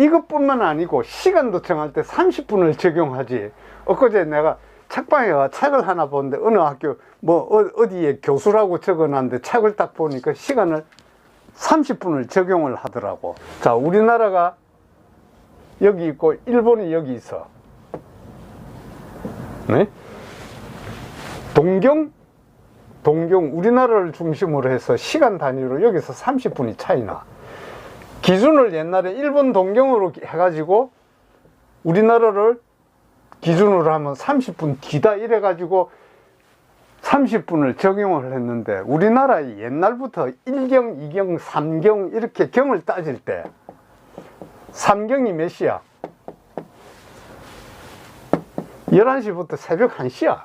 이것뿐만 아니고 시간도 정할 때 30분을 적용하지. 엊그제 내가 책방에 가 책을 하나 보는데 어느 학교 뭐 어- 어디에 교수라고 적어놨는데 책을 딱 보니까 시간을 30분을 적용을 하더라고. 자, 우리나라가 여기 있고 일본이 여기 있어. 네? 동경 동경 우리나라를 중심으로 해서 시간 단위로 여기서 30분이 차이나. 기준을 옛날에 일본 동경으로 해가지고 우리나라를 기준으로 하면 30분 뒤다 이래가지고 30분을 적용을 했는데 우리나라 옛날부터 1경, 2경, 3경 이렇게 경을 따질 때 3경이 몇 시야? 11시부터 새벽 1시야.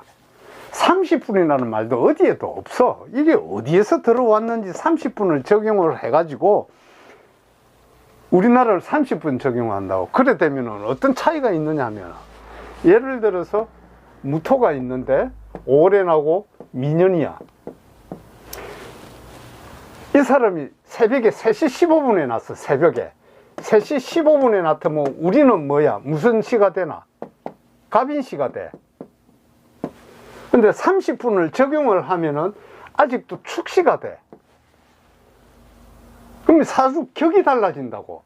30분이라는 말도 어디에도 없어. 이게 어디에서 들어왔는지 30분을 적용을 해가지고 우리나라를 30분 적용한다고. 그래 되면 어떤 차이가 있느냐 하면 예를 들어서 무토가 있는데 올해나고 미년이야. 이 사람이 새벽에 3시 15분에 났어, 새벽에. 3시 15분에 났으면 우리는 뭐야? 무슨 시가 되나? 갑인 시가 돼. 근데 30분을 적용을 하면은 아직도 축시가 돼. 그럼 사주 격이 달라진다고.